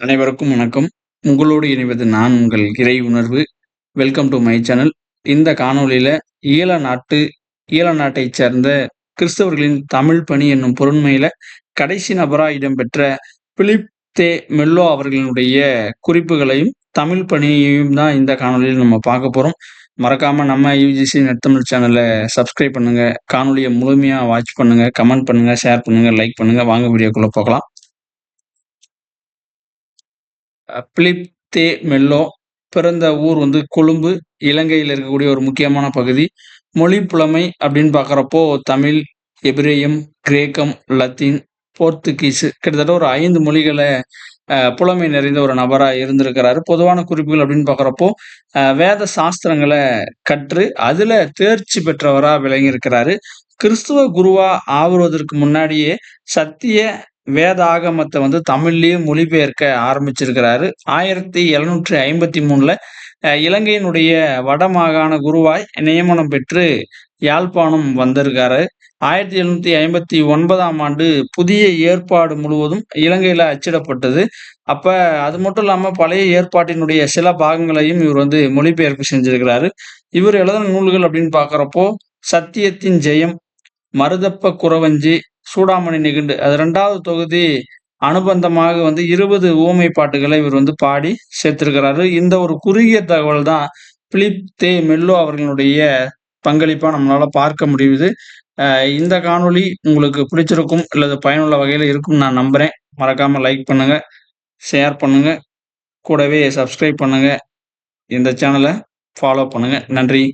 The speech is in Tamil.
அனைவருக்கும் வணக்கம். உங்களோடு இணைவது நான் உங்கள் இறை உணர்வு. Welcome to my channel. இந்த காணொளியில ஈழ நாட்டு ஈழ நாட்டைச் சேர்ந்த கிறிஸ்தவர்களின் தமிழ் பணி என்னும் பொருண்மையில கடைசி நபராக இடம்பெற்ற பிலிப் தே மெல்லோ அவர்களினுடைய குறிப்புகளையும், தமிழ் பணியையும் தான் இந்த காணொலியில் நம்ம பார்க்க போகிறோம் மறக்காம நம்ம யுஜிசி நெற்தமிழ் சேனலை சப்ஸ்கிரைப் பண்ணுங்க. காணொலியை முழுமையாக வாட்ச் பண்ணுங்க. கமெண்ட் பண்ணுங்க, ஷேர் பண்ணுங்க, லைக் பண்ணுங்க. வாங்க வீடியோக்குள்ளே போகலாம். பிலிப் தே மெல்லோ பிறந்த ஊர் வந்து கொழும்பு இலங்கையில் இருக்கக்கூடிய ஒரு முக்கியமான பகுதி. மொழி புலமை அப்படின்னு பார்க்குறப்போ தமிழ் எபிரேயம் கிரேக்கம் லத்தீன் போர்த்துகீஸ் கிட்டத்தட்ட ஒரு ஐந்து மொழிகளை புலமை நிறைந்த ஒரு நபராக இருந்திருக்கிறாரு. பொதுவான குறிப்புகள் அப்படின்னு பார்க்குறப்போ வேத சாஸ்திரங்களை கற்று அதில் தேர்ச்சி பெற்றவராக விளங்கியிருக்கிறாரு. கிறிஸ்துவ குருவா ஆகுவதற்கு முன்னாடியே சத்திய வேத ஆகமத்தை வந்து தமிழ்லயே மொழிபெயர்க்க ஆரம்பிச்சிருக்கிறாரு. ஆயிரத்தி எழுநூற்றி ஐம்பத்தி மூணுல இலங்கையினுடைய வடமாகாண குருவாய் நியமனம் பெற்று யாழ்ப்பாணம் வந்திருக்காரு. ஆயிரத்தி எழுநூத்தி ஐம்பத்தி ஒன்பதாம் ஆண்டு புதிய ஏற்பாடு முழுவதும் இலங்கையில அச்சிடப்பட்டது. அப்ப அது மட்டும் இல்லாம பழைய ஏற்பாட்டினுடைய சில பாகங்களையும் இவர் வந்து மொழிபெயர்ப்பு செஞ்சிருக்கிறாரு. இவர் எழுதின நூல்கள் அப்படின்னு பாக்குறப்போ சத்தியத்தின் ஜெயம் மருதப்ப குறவஞ்சி சூடாமணி நிகண்டு. அது ரெண்டாவது தொகுதி அனுபந்தமாக வந்து இருபது ஊமை பாட்டுகளை இவர் வந்து பாடி சேர்த்திருக்கிறாரு. இந்த ஒரு குறுகிய தகவல் தான் பிலிப் தே மெல்லோ அவர்களுடைய பங்களிப்பாக நம்மளால் பார்க்க முடியுது. இந்த காணொளி உங்களுக்கு பிடிச்சிருக்கும் அல்லது பயனுள்ள வகையில் இருக்கும் நான் நம்புகிறேன் மறக்காமல் லைக் பண்ணுங்கள் ஷேர் பண்ணுங்கள் கூடவே சப்ஸ்கிரைப் பண்ணுங்கள் இந்த சேனலை ஃபாலோ பண்ணுங்கள் நன்றி.